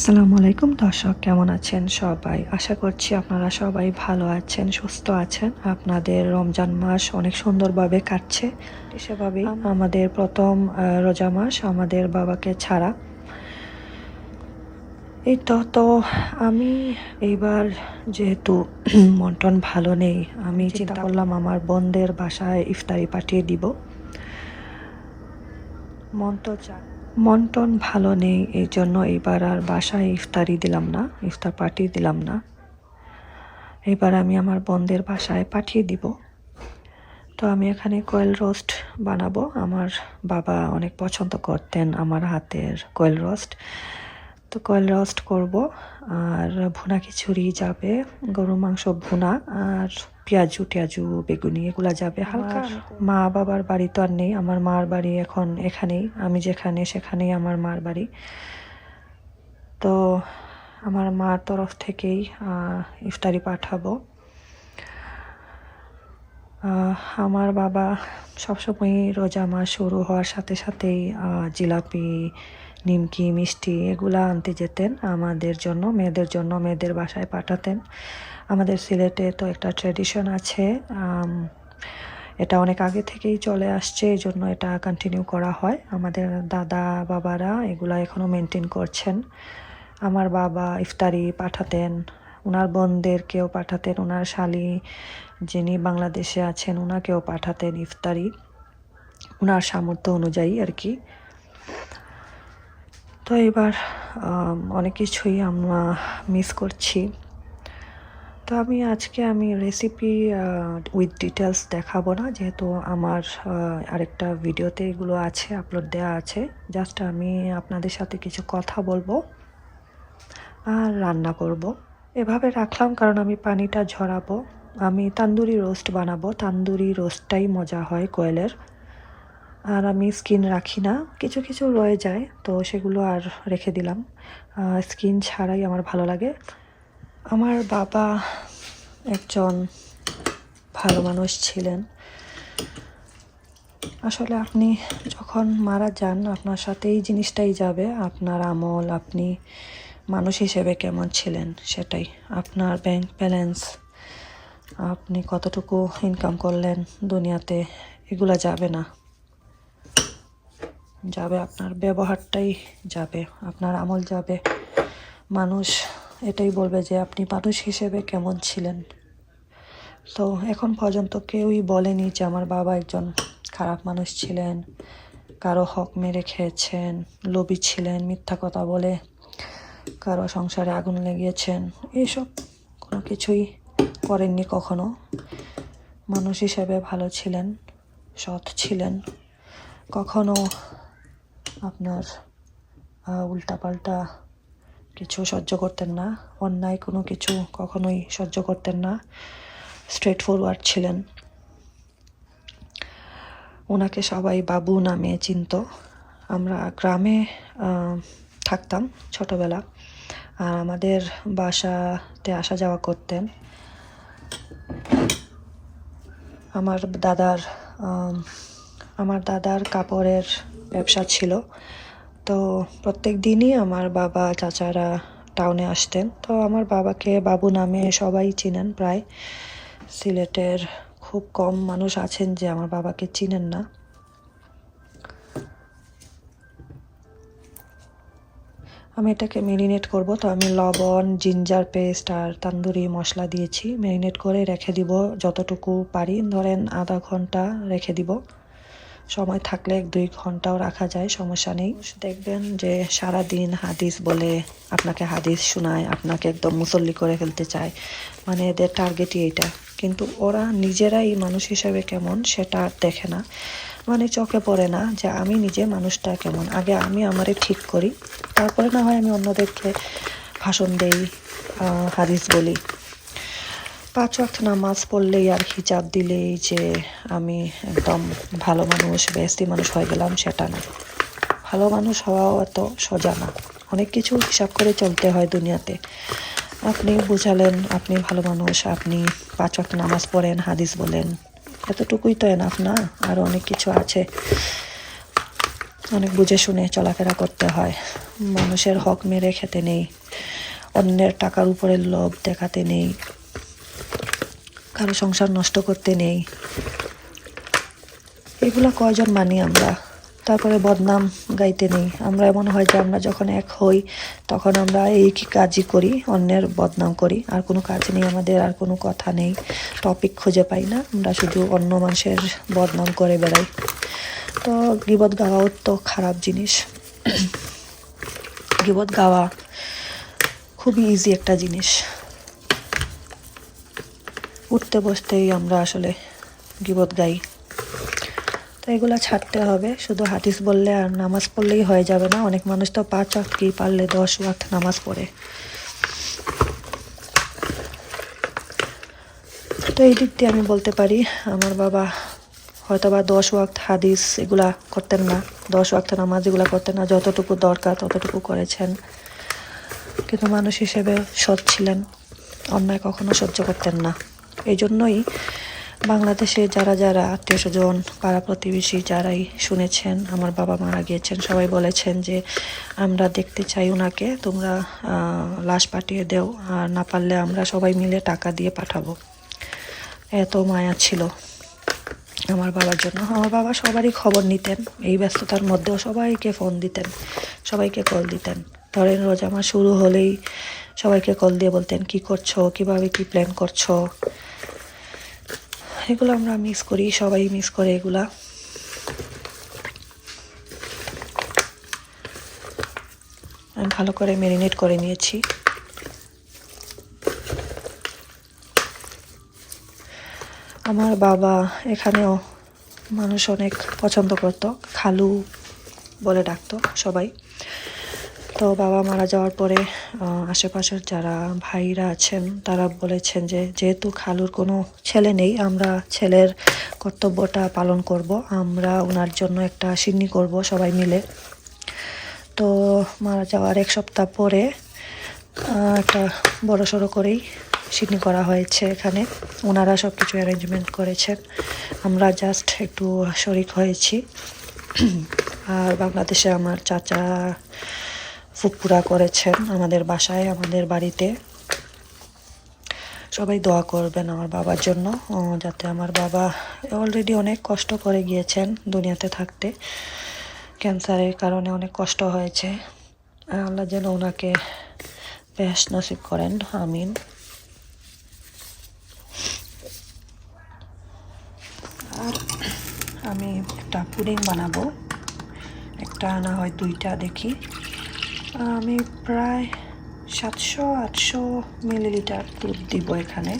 আসসালামু আলাইকুম। দর্শক কেমন আছেন সবাই? আশা করছি আপনারা সবাই ভালো আছেন সুস্থ আছেন। আপনাদের রমজান মাস অনেক সুন্দরভাবে কাটছে। সেভাবেই আমাদের প্রথম রোজা মাস আমাদের বাবাকে ছাড়া। এই তো তো আমি এইবার যেহেতু মন্টন ভালো নেই আমি চিন্তা করলাম আমার বোনদের বাসায় ইফতারি পাঠিয়ে দিব। মন তো চায়। মন্টন ভালো নেই, এই জন্য এবার আর বাসায় ইফতারি দিলাম না, ইফতার পাঠিয়ে দিলাম না। এবার আমি আমার বোনদের বাসায় পাঠিয়ে দিব। তো আমি এখানে কোয়েল রোস্ট বানাবো। আমার বাবা অনেক পছন্দ করতেন আমার হাতের কোয়েল রোস্ট। তো কোয়েল রোস্ট করব, আর ভুনা খিচুড়ি যাবে গরু মাংস ভুনা, আর পেঁয়াজু টিয়াজু বেগুনি এগুলা যাবে হালকা। মা বাবার বাড়ি তো আর নেই আমার মার বাড়ি এখন এখানেই আমি যেখানে সেখানেই আমার মার বাড়ি। তো আমার মার তরফ থেকেই ইফতারি পাঠাবো। আহ, আমার বাবা সবসময় রোজা মাস শুরু হওয়ার সাথে সাথেই আহ, জিলাপি নিমকি, মিষ্টি এগুলা আনতে যেতেন, আমাদের জন্য, মেয়েদের জন্য মেয়েদের বাসায় পাঠাতেন। আমাদের সিলেটে তো একটা ট্র্যাডিশন আছে এটা অনেক আগে থেকেই চলে আসছে এই জন্য এটা কন্টিনিউ করা হয়। আমাদের দাদা, বাবারা এগুলা এখনও মেনটেন করছেন। আমার বাবা ইফতারি পাঠাতেন ওনার বোনদেরকেও পাঠাতেন ওনার শালি যিনি বাংলাদেশে আছেন ওনাকেও পাঠাতেন ইফতারি। ওনার সামর্থ্য অনুযায়ী আর কি। তো এবার অনেক কিছুই আমরা মিস করছি। তো আমি আজকে আমি রেসিপি উইথ ডিটেলস দেখাবো না, যেহেতু আমার আরেকটা ভিডিওতে এগুলো আছে আপলোড দেওয়া আছে। জাস্ট আমি আপনাদের সাথে কিছু কথা বলব আর রান্না করব। এভাবে রাখলাম, কারণ আমি পানিটা ঝরাবো। আমি তান্দুরি রোস্ট বানাবো। তান্দুরি রোস্টটাই মজা হয় কোয়েলের। আর আমি স্কিন রাখি না। কিছু কিছু রয়ে যায়, তো সেগুলো আর রেখে দিলাম। স্কিন ছাড়াই আমার ভালো লাগে। আমার বাবা একজন ভালো মানুষ ছিলেন। আসলে আপনি যখন মারা যান, আপনার সাথে এই জিনিসটাই যাবে। আপনার আমল, আপনি মানুষ হিসেবে কেমন ছিলেন সেটাই। আপনার ব্যাংক ব্যালেন্স আপনি কতটুকু ইনকাম করলেন দুনিয়াতে, এগুলা যাবে না। যাবে, আপনার ব্যবহারটাই যাবে, আপনার আমল যাবে। মানুষ এটাই বলবে যে, আপনি মানুষ হিসেবে কেমন ছিলেন? তো এখন পর্যন্ত কেউই বলেনি যে, আমার বাবা একজন খারাপ মানুষ ছিলেন, কারও হক মেরে খেয়েছেন, লোভী ছিলেন, মিথ্যা কথা বলে কারও সংসারে আগুন লেগেছেন। এইসব কোনো কিছুই করেননি কখনো। মানুষ হিসেবে ভালো ছিলেন, সৎ ছিলেন। কখনো আপনার উল্টাপাল্টা কিছু সহ্য করতেন না, অন্যায় কোনো কিছু কখনোই সহ্য করতেন না স্ট্রেট ফরওয়ার্ড ছিলেন। ওনাকে সবাই বাবু নামে চিনত। আমরা গ্রামে থাকতাম ছোটবেলা। আর আমাদের বাসাতে আসা যাওয়া করতেন। আমার দাদার আমার দাদার কাপড়ের ব্যবসা ছিল। তো প্রত্যেক দিনই আমার বাবা, চাচারা টাউনে আসতেন। তো আমার বাবাকে বাবু নামে সবাই চিনেন প্রায়। সিলেটের খুব কম মানুষ আছেন যে আমার বাবাকে চিনেন না। আমি এটাকে মেরিনেট করব। তো আমি লবণ জিঞ্জার পেস্ট আর তান্দুরি মশলা দিয়েছি। মেরিনেট করে রেখে দিব যতটুকু পারি। ধরেন আধা ঘণ্টা রেখে দিব। সময় থাকলে এক, দুই ঘন্টাও রাখা যায়, সমস্যা নেই। দেখবেন যে সারা দিন হাদিস বলে আপনাকে হাদিস শোনায়, আপনাকে একদম মুসল্লি করে ফেলতে চায়। মানে এদের টার্গেটই এইটা। কিন্তু ওরা নিজেরাই মানুষ হিসেবে কেমন সেটা আর দেখে না। মানে চোখে পড়ে না যে আমি নিজে মানুষটা কেমন। আগে আমি আমারে ঠিক করি, তারপরে না হয় আমি অন্যদেরকে ভাষণ দেই হাদিস বলি। পাঁচ ওয়াক্ত নামাজ পড়লেই আর হিজাব দিলেই যে আমি একদম ভালো মানুষ বেস্তি মানুষ হয়ে গেলাম সেটা না। ভালো মানুষ হওয়াও এত সোজা না। অনেক কিছু হিসাব করে চলতে হয় দুনিয়াতে। আপনি বুঝালেন, আপনি ভালো মানুষ, আপনি পাঁচ ওয়াক্ত নামাজ পড়েন, হাদিস বলেন। এতটুকুই তো এনাফ না? আরও অনেক কিছু আছে। অনেক বুঝে শুনে চলাফেরা করতে হয়। মানুষের হক মেরে খেতে নেই। অন্যের টাকার উপরে লোভ দেখাতে নেই। কারও সংসার নষ্ট করতে নেই। এগুলো কয়জন মানি আমরা? তারপরে বদনাম গাইতে নেই। আমরা এমন হয় যে আমরা যখন এক হই, তখন আমরা এই কি কাজই করি, অন্যের বদনাম করি। আর কোনো কাজ নেই আমাদের, আর কোনো কথা নেই। টপিক খুঁজে পাই না। আমরা শুধু অন্য মানুষের বদনাম করে বেড়াই। তো গিবত গাওয়াও তো খারাপ জিনিস। গিবত গাওয়া খুবই ইজি একটা জিনিস। উঠতে বসতেই আমরা আসলে গিবত গাই। তো এগুলো ছাড়তে হবে। শুধু হাদিস বললে আর নামাজ পড়লেই হয়ে যাবে না। অনেক মানুষ তো পাঁচ ওয়াক্ত কি পারলে দশ ওয়াক্ত নামাজ পড়ে। তো এই দিক দিয়ে আমি বলতে পারি, আমার বাবা হয়তো বা দশ ওয়াক্ত হাদিস এগুলা করতেন না। দশ ওয়াক্ত নামাজ এগুলা করতেন না। যতটুকু দরকার ততটুকু করেছেন। কিন্তু মানুষ হিসেবে সৎ ছিলেন। অন্যায় কখনো সহ্য করতেন না। এই জন্যই বাংলাদেশে যারা যারা আত্মীয় স্বজন, পাড়া প্রতিবেশী যারাই শুনেছেন, আমার বাবা মারা গিয়েছেন, সবাই বলেছেন যে আমরা দেখতে চাই ওনাকে তোমরা লাশ পাঠিয়ে দেও, আর না পারলে আমরা সবাই মিলে টাকা দিয়ে পাঠাবো। এত মায়া ছিল আমার বাবার জন্য। আমার বাবা সবারই খবর নিতেন, এই ব্যস্ততার মধ্যেও সবাইকে ফোন দিতেন, সবাইকে কল দিতেন। ধরেন রোজা মাস শুরু হলেই সবাইকে কল দিয়ে বলতেন, কি করছ? কীভাবে কি প্ল্যান করছ? এগুলো আমরা মিস করি, সবাই মিস করে এগুলা। আমি ভালো করে ম্যারিনেট করে নিয়েছি। আমার বাবা এখানেও মানুষ অনেক পছন্দ করতো, খালু বলে ডাকতো সবাই। তো বাবা মারা যাওয়ার পরে আশেপাশের যারা ভাইরা আছেন, তারা বলেছেন যে, যেহেতু খালুর কোনো ছেলে নেই, আমরা ছেলের কর্তব্যটা পালন করব। আমরা ওনার জন্য একটা সিন্নি করব সবাই মিলে। তো মারা যাওয়ার এক সপ্তাহ পরে একটা বড় সড়ো করেই সিডনি করা হয়েছে এখানে। ওনারা সব কিছু অ্যারেঞ্জমেন্ট করেছেন। আমরা জাস্ট একটু শরিক হয়েছি। আর বাংলাদেশে আমার চাচা ফুপুরা করেছেন আমাদের বাসায়, আমাদের বাড়িতে। সবাই দোয়া করবেন আমার বাবার জন্য যাতে আমার বাবা অলরেডি অনেক কষ্ট করে গিয়েছেন দুনিয়াতে থাকতে। ক্যান্সারের কারণে অনেক কষ্ট হয়েছে। আল্লাহ যেন ওনাকে বেশ নসিব করেন, আমিন। আর আমি একটা পুডিং বানাবো। একটা না হয় দুইটা দেখি। আমি প্রায় সাতশো, আটশো মিলিলিটার দুধ দিব এখানে।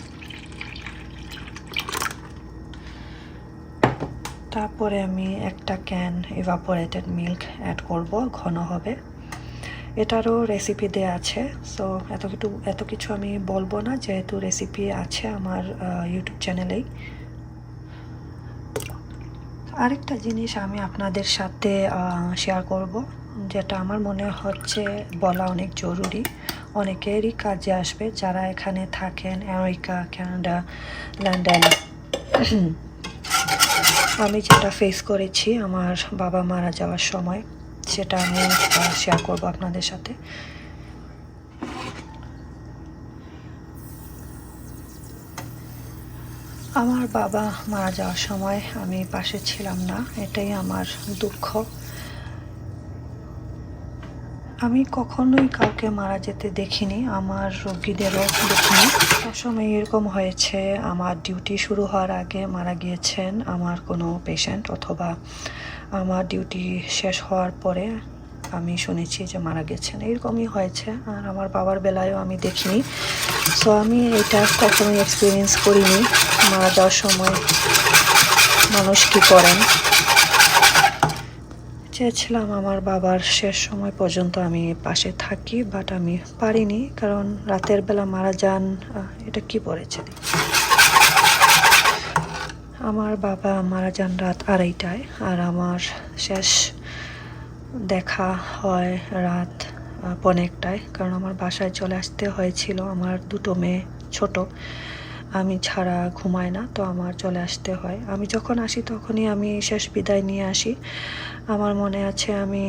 তারপরে আমি একটা ক্যান এভাপোরেটেড মিল্ক অ্যাড করব, ঘন হবে। এটারও রেসিপি দেওয়া আছে সো এত কিছু এত কিছু আমি বলব না, যেহেতু রেসিপি আছে আমার ইউটিউব চ্যানেলেই আরেকটা জিনিস আমি আপনাদের সাথে শেয়ার করব। যেটা আমার মনে হচ্ছে বলা অনেক জরুরি। অনেকেরই কাজে আসবে যারা এখানে থাকেন, আমেরিকা, কানাডা, লন্ডন। আমি যেটা ফেস করেছি আমার বাবা মারা যাওয়ার সময়, সেটা আমি শেয়ার করব আপনাদের সাথে। আমার বাবা মারা যাওয়ার সময় আমি পাশে ছিলাম না, এটাই আমার দুঃখ। আমি কখনোই কাউকে মারা যেতে দেখিনি, আমার রোগীদেরও দেখিনি। সবসময় এরকম হয়েছে, আমার ডিউটি শুরু হওয়ার আগে মারা গিয়েছেন আমার কোনো পেশেন্ট অথবা আমার ডিউটি শেষ হওয়ার পরে আমি শুনেছি যে মারা গেছেন। এরকমই হয়েছে, আর আমার বাবার বেলায়ও আমি দেখিনি। সো আমি এটা কখনোই এক্সপিরিয়েন্স করিনি। মারা যাওয়ার সময় মানুষ কী করেন? চেয়েছিলাম আমার বাবার শেষ সময় পর্যন্ত আমি পাশে থাকি বাট আমি পারিনি কারণ রাতের বেলা মারা যান এটা কি পড়েছে আমার বাবা মারা যান রাত আড়াইটায় আর আমার শেষ দেখা হয় রাত আহ, পৌনে একটায় কারণ আমার বাসায় চলে আসতে হয়েছিল আমার দুটো মেয়ে ছোট। আমি ছাড়া ঘুমায় না, তো আমার চলে আসতে হয়। আমি যখন আসি তখনই আমি শেষ বিদায় নিয়ে আসি। আমার মনে আছে আমি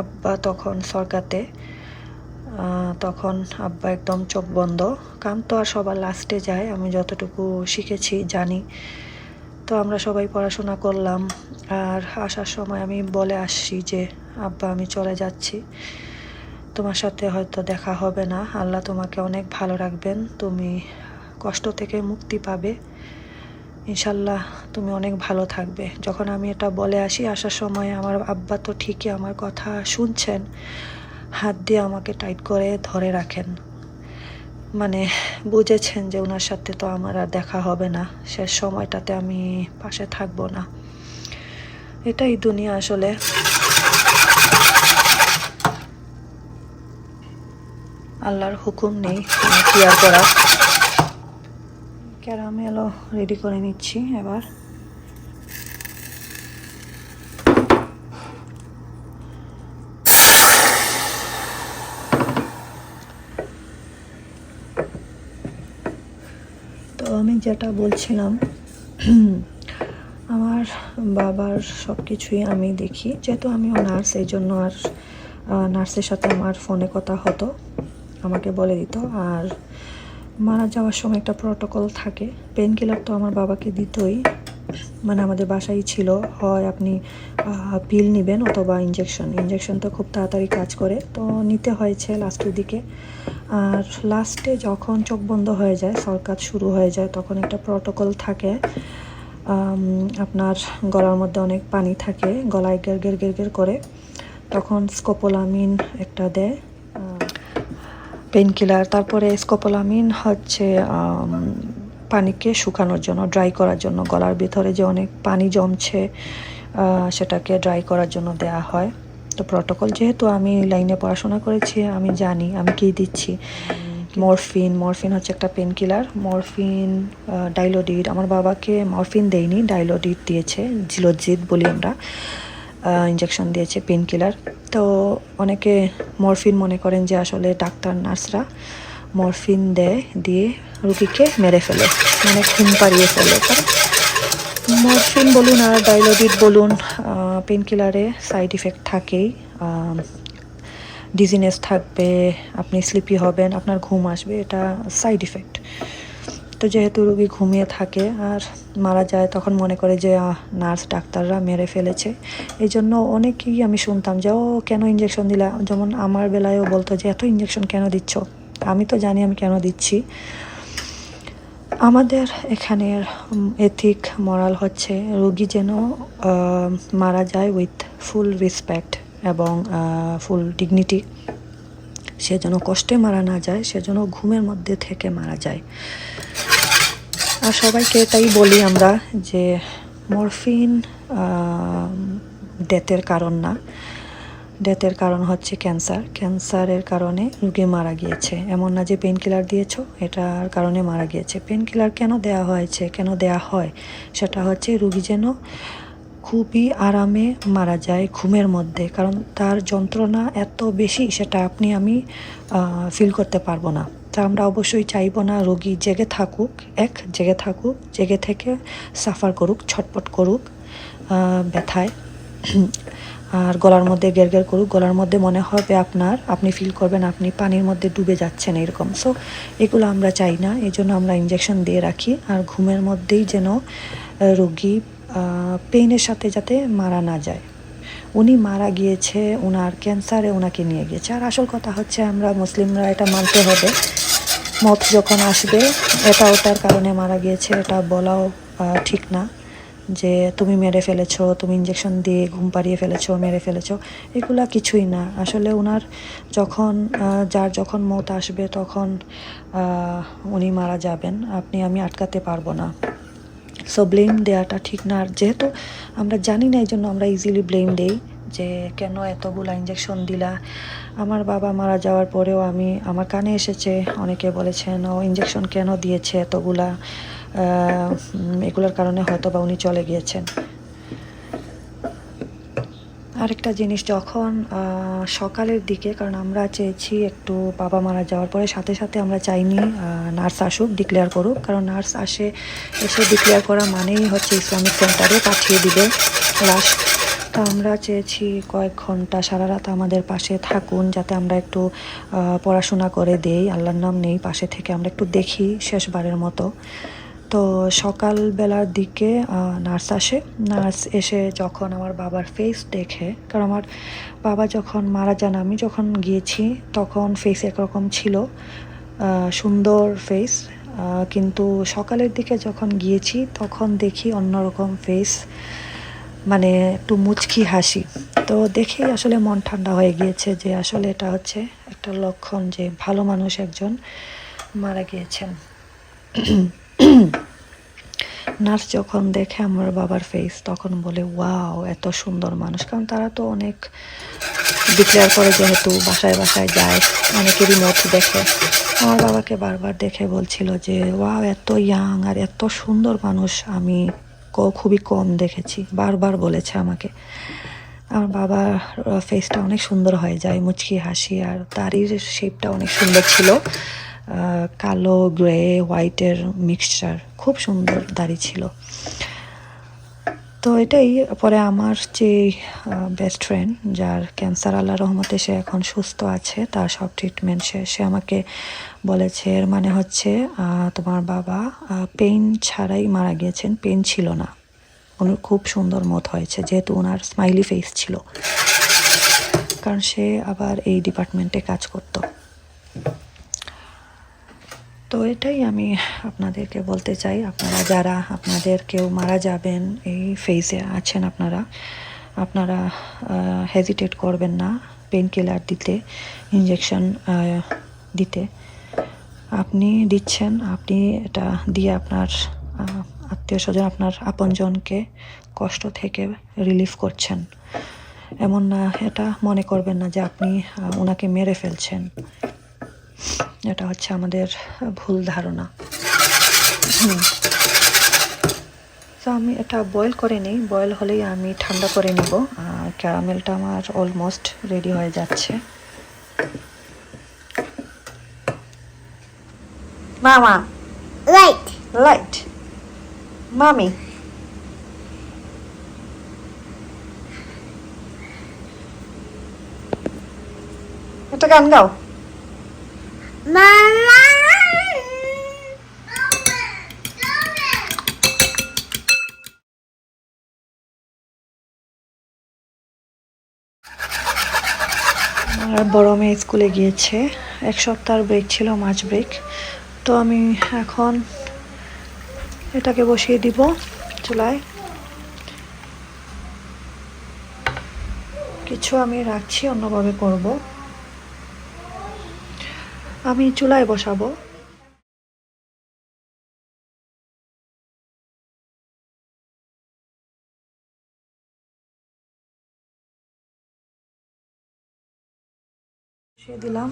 আব্বা তখন সরকাতে তখন আব্বা একদম চোখ বন্ধ। কাম তো আর সবার লাস্টে যায়, আমি যতটুকু শিখেছি জানি। তো আমরা সবাই পড়াশোনা করলাম। আর আসার সময় আমি বলে আসছি যে, আব্বা, আমি চলে যাচ্ছি। তোমার সাথে হয়তো দেখা হবে না। আল্লাহ তোমাকে অনেক ভালো রাখবেন। তুমি কষ্ট থেকে মুক্তি পাবে। ইনশাল্লাহ তুমি অনেক ভালো থাকবে। যখন আমি এটা বলে আসি, আসার সময় আমার আব্বা তো ঠিকই আমার কথা শুনছেন। হাত দিয়ে আমাকে টাইট করে ধরে রাখেন। মানে বুঝেছেন যে ওনার সাথে তো আমার আর দেখা হবে না। শেষ সময়টাতে আমি পাশে থাকব না। এটাই দুনিয়া আসলে। আল্লাহর হুকুম নেই। কি আর করার? ক্যারামেলও রেডি করে নিচ্ছি এবার। তো আমি যেটা বলছিলাম, আমার বাবার সব কিছুই আমি দেখি। যেহেতু আমিও নার্স এই জন্য আর নার্সের সাথে আমার ফোনে কথা হতো, আমাকে বলে দিত। আর মারা যাওয়ার সময় একটা প্রটোকল থাকে। পেন কিলার তো আমার বাবাকে দিতই। মানে আমাদের বাসায় ছিল। হয় আপনি পিল নেবেন অথবা ইঞ্জেকশন ইঞ্জেকশন তো খুব তাড়াতাড়ি কাজ করে। তো নিতে হয়েছে লাস্টের দিকে। আর লাস্টে যখন চোখ বন্ধ হয়ে যায় সরকার শুরু হয়ে যায়, তখন একটা প্রটোকল থাকে। আপনার গলার মধ্যে অনেক পানি থাকে, গলায় গের গের গের গের করে। তখন স্কোপোলামিন একটা দেয়। পেন কিলার তারপরে স্কোপোলামিন হচ্ছে পানিকে শুকানোর জন্য ড্রাই করার জন্য, গলার ভিতরে যে অনেক পানি জমছে সেটাকে ড্রাই করার জন্য দেয়া হয়। তো প্রটোকল যেহেতু আমি লাইনে পড়াশোনা করেছি, আমি জানি, আমি কী দিচ্ছি। মরফিন মরফিন হচ্ছে একটা পেন কিলার মরফিন ডাইলোডিড আমার বাবাকে মরফিন দেয়নি ডাইলোডিড দিয়েছে জিলোজিদ বলি আমরা। ইঞ্জেকশন দিয়েছে পেন কিলার তো অনেকে মরফিন মনে করেন যে আসলে ডাক্তার, নার্সরা মরফিন দেয়, দিয়ে রুগীকে মেরে ফেলে মানে ঘুম পাড়িয়ে ফেলে। কারণ মরফিন বলুন আর ডাইলোডিড বলুন পেন কিলারে সাইড ইফেক্ট থাকেই। ডিজিনেস থাকবে, আপনি স্লিপি হবেন, আপনার ঘুম আসবে, এটা সাইড ইফেক্ট তো যেহেতু রুগী ঘুমিয়ে থাকে আর মারা যায়, তখন মনে করে যে নার্স, ডাক্তাররা মেরে ফেলেছে। এই জন্য অনেকেই আমি শুনতাম যে, ও, কেন ইঞ্জেকশন দিলা? যেমন আমার বেলায়ও বলতো যে, এত ইঞ্জেকশন কেন দিচ্ছ? আমি তো জানি আমি কেন দিচ্ছি। আমাদের এখানের এথিক মরাল হচ্ছে রোগী যেন মারা যায় উইথ ফুল রেসপেক্ট এবং ফুল ডিগনিটি সে যেন কষ্টে মারা না যায়, সে যেন ঘুমের মধ্যে থেকে মারা যায়। আর সবাইকে এটাই বলি আমরা যে মরফিন ডেথের কারণ না। ডেথের কারণ হচ্ছে ক্যান্সার। ক্যান্সারের কারণে রুগী মারা গিয়েছে। এমন না যে পেন কিলার দিয়েছ, এটার কারণে মারা গিয়েছে। পেন কিলার কেন দেয়া হয়েছে, কেন দেয়া হয়, সেটা হচ্ছে রুগী যেন খুবই আরামে মারা যায় ঘুমের মধ্যে। কারণ তার যন্ত্রণা এত বেশি, সেটা আপনি, আমি ফিল করতে পারব না। তা আমরা অবশ্যই চাইব না রোগী জেগে থাকুক, এক, জেগে থাকুক, জেগে থেকে সাফার করুক, ছটপট করুক ব্যথায়। আর গলার মধ্যে গের গের করুক, গলার মধ্যে মনে হবে আপনার, আপনি ফিল করবেন আপনি পানির মধ্যে ডুবে যাচ্ছেন এরকম। সো এগুলো আমরা চাই না এই জন্য আমরা ইঞ্জেকশন দিয়ে রাখি। আর ঘুমের মধ্যেই যেন রোগী পেইনের সাথে যাতে মারা না যায়। উনি মারা গিয়েছে ওনার ক্যান্সারে ওনাকে নিয়ে গিয়েছে। আর আসল কথা হচ্ছে আমরা মুসলিমরা এটা মানতে হবে। মত যখন আসবে, এটা ওটার কারণে মারা গিয়েছে, এটা বলাও ঠিক না যে তুমি মেরে ফেলেছো, তুমি ইঞ্জেকশন দিয়ে ঘুম পাড়িয়ে ফেলেছো, মেরে ফেলেছো, এগুলা কিছুই না। আসলে ওনার যখন যার যখন মত আসবে, তখন উনি মারা যাবেন। আপনি, আমি আটকাতে পারব না। সো ব্লেম দেওয়াটা ঠিক না। আর যেহেতু আমরা জানি না, এই জন্য আমরা ইজিলি ব্লেম দেই। যে কেন এতগুলা ইঞ্জেকশন দিলা? আমার বাবা মারা যাওয়ার পরেও আমি, আমার কানে এসেছে, অনেকে বলেছেন, ও ইঞ্জেকশন কেন দিয়েছে এতগুলা? এগুলোর কারণে হয়তো বা উনি চলে গিয়েছেন। আরেকটা জিনিস, যখন সকালের দিকে, কারণ আমরা চেয়েছি একটু বাবা মারা যাওয়ার পরে, সাথে সাথে আমরা চাইনি নার্স আসুক ডিক্লেয়ার করুক, কারণ নার্স আসে, এসে ডিক্লেয়ার করা মানেই হচ্ছে ইসলামিক সেন্টারে পাঠিয়ে দিবে, লাশ তো আমরা চেয়েছি কয়েক ঘণ্টা সারা রাত আমাদের পাশে থাকুন, যাতে আমরা একটু পড়াশোনা করে দেই। আল্লাহর নাম নেই, পাশে থেকে আমরা একটু দেখি শেষবারের মতো। তো সকালবেলার দিকে নার্স আসে। নার্স এসে যখন আমার বাবার ফেস দেখে, কারণ আমার বাবা যখন মারা যান, আমি যখন গিয়েছি, তখন ফেস একরকম ছিল সুন্দর ফেস কিন্তু সকালের দিকে যখন গিয়েছি, তখন দেখি অন্যরকম ফেস মানে একটু মুচকি হাসি। তো দেখেই আসলে মন ঠান্ডা হয়ে গিয়েছে যে আসলে এটা হচ্ছে একটা লক্ষণ যে ভালো মানুষ একজন মারা গিয়েছেন। নার্স যখন দেখে আমার বাবার ফেস তখন বলে, ওয়াও, এত সুন্দর মানুষ। কারণ তারা তো অনেক ডিক্লেয়ার করে যেহেতু বাসায় বাসায় যায়, অনেকেরই মত দেখে। আমার বাবাকে বারবার দেখে বলছিল যে, ওয়াও, এত ইয়াং আর এত সুন্দর মানুষ, আমি খুবই কম দেখেছি, বারবার বলেছে আমাকে। আমার বাবার ফেসটা অনেক সুন্দর হয়ে যায়, মুচকি হাসি, আর দাড়ির শেপটা অনেক সুন্দর ছিল কালো গ্রে হোয়াইটের মিক্সচার খুব সুন্দর দাড়ি ছিল। তো এটাই, পরে আমার যে বেস্ট ফ্রেন্ড যার ক্যান্সার আল্লাহ রহমতে সে এখন সুস্থ আছে, তার সব ট্রিটমেন্ট শেষ সে আমাকে বলেছে, এর মানে হচ্ছে তোমার বাবা পেইন ছাড়াই মারা গিয়েছেন পেইন ছিল না। ওনার খুব সুন্দর মত হয়েছে, যেহেতু ওনার স্মাইলি ফেস ছিল। কারণ সে আবার এই ডিপার্টমেন্টে কাজ করতো। তো এটাই আমি আপনাদেরকে বলতে চাই। আপনারা যারা আপনাদের কেউ মারা যাবেন, এই ফেজে আছেন আপনারা আপনারা হেজিটেট করবেন না পেন কিলার দিতে ইঞ্জেকশন দিতে। আপনি দিচ্ছেন, আপনি এটা দিয়ে আপনার আত্মীয় স্বজন আপনার আপনজনকে কষ্ট থেকে রিলিফ করছেন। এমন না, এটা মনে করবেন না যে আপনি ওনাকে মেরে ফেলছেন। এটা হচ্ছে আমাদের ভুল ধারণা। তো আমি এটা বয়েল করে নিই। বয়েল হলেই আমি ঠান্ডা করে নিব। ক্যারামেলটা আমার অলমোস্ট রেডি হয়ে যাচ্ছে। মামা। Right. লাইট মামি। একটা গান গাও. আর বড় মেয়ে স্কুলে গিয়েছে। এক সপ্তাহ ব্রেক ছিল মাছ ব্রেক তো আমি এখন এটাকে বসিয়ে দিব চুলায়। কিছু আমি রাখছি, অন্যভাবে করব। আমি চুলায় বসাবো। বসিয়ে দিলাম।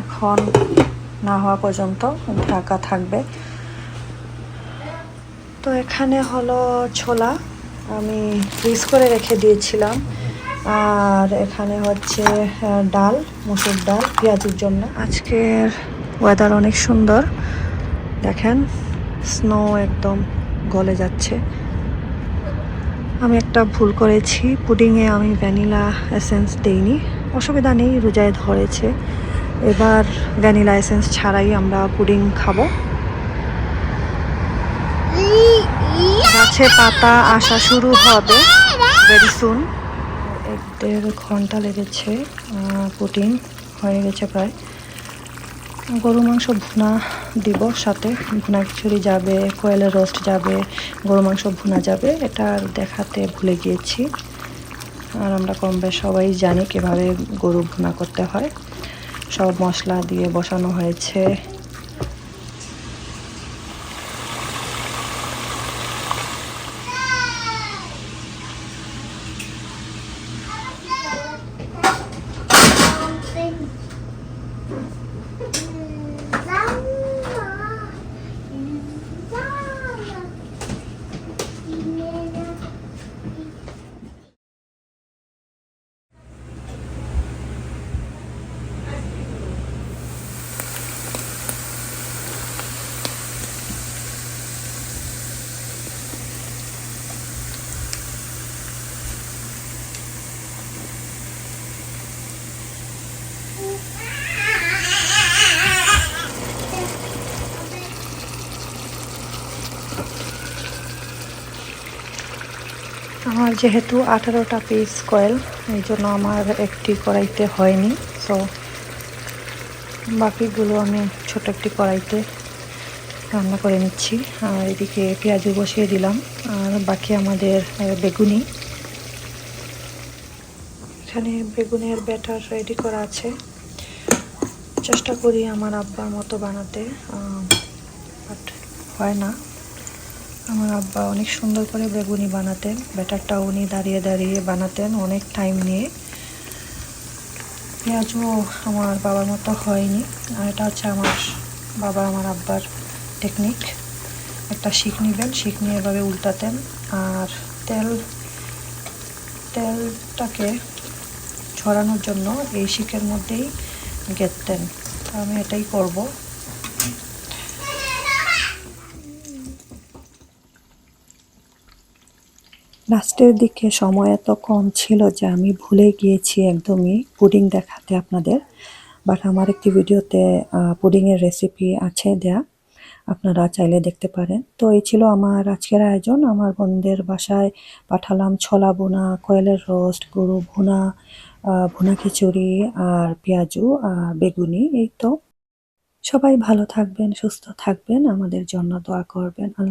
এখন না হওয়া পর্যন্ত ঢাকা থাকবে। তো এখানে হলো ছোলা। আমি ফ্রিজ করে রেখে দিয়েছিলাম। আর এখানে হচ্ছে ডাল, মুসুর ডাল, পেঁয়াজের জন্য। আজকের ওয়েদার অনেক সুন্দর। দেখেন স্নো একদম গলে যাচ্ছে। আমি একটা ভুল করেছি। পুডিংয়ে আমি ভ্যানিলা এসেন্স দেইনি। অসুবিধা নেই, রোজায় ধরেছে। এবার ভ্যানিলা এসেন্স ছাড়াই আমরা পুডিং খাব। গাছে পাতা আসা শুরু হবে ভেরি সুন দেড় ঘণ্টা লেগেছে পুডিং হয়ে গেছে প্রায়। গরু মাংস ভুনা দিব সাথে, ভুনা খিচুড়ি যাবে, কোয়েলের রোস্ট যাবে, গরু মাংস ভুনা যাবে, এটা দেখাতে ভুলে গিয়েছি। আর আমরা কম বেশ সবাই জানি কীভাবে গরু ভুনা করতে হয়। সব মশলা দিয়ে বসানো হয়েছে। যেহেতু আঠারোটা পিস কয়েল এই জন্য আমার একটি কড়াইতে হয়নি। সো বাকিগুলো আমি ছোট একটি কড়াইতে রান্না করে নিচ্ছি। আর এদিকে পেঁয়াজু বসিয়ে দিলাম। আর বাকি আমাদের বেগুনি। এখানে বেগুনের ব্যাটার রেডি করা আছে। চেষ্টা করি আমার আব্বার মতো বানাতে। বাট হয় না। আমার আব্বা অনেক সুন্দর করে বেগুনি বানাতেন ব্যাটারটা উনি দাঁড়িয়ে দাঁড়িয়ে বানাতেন অনেক টাইম নিয়ে। পেঁয়াজও আমার বাবার মতো হয়নি, আর এটা হচ্ছে আমার বাবা, আমার আব্বার টেকনিক একটা শিখ নিবেন, শিখ নিয়ে এভাবে উল্টাতেন, আর তেল, তেলটাকে ছড়ানোর জন্য এই শিখের মধ্যেই গেঁথতেন। আমি এটাই করব। লাস্টের দিকে সময় এত কম ছিল যে আমি ভুলে গিয়েছি একদমই পুডিং দেখাতে আপনাদের। বাট আমার একটি ভিডিওতে পুডিংয়ের রেসিপি আছে দেয়া। আপনারা চাইলে দেখতে পারেন। তো এই ছিল আমার আজকের আয়োজন। আমার বোনদের বাসায় পাঠালাম ছোলা বোনা কোয়েলের রোস্ট গরু ভুনা ভুনা খিচুড়ি আর পেঁয়াজু আর বেগুনি, এই তো। সবাই ভালো থাকবেন, সুস্থ থাকবেন। আমাদের জন্য দোয়া করবেন।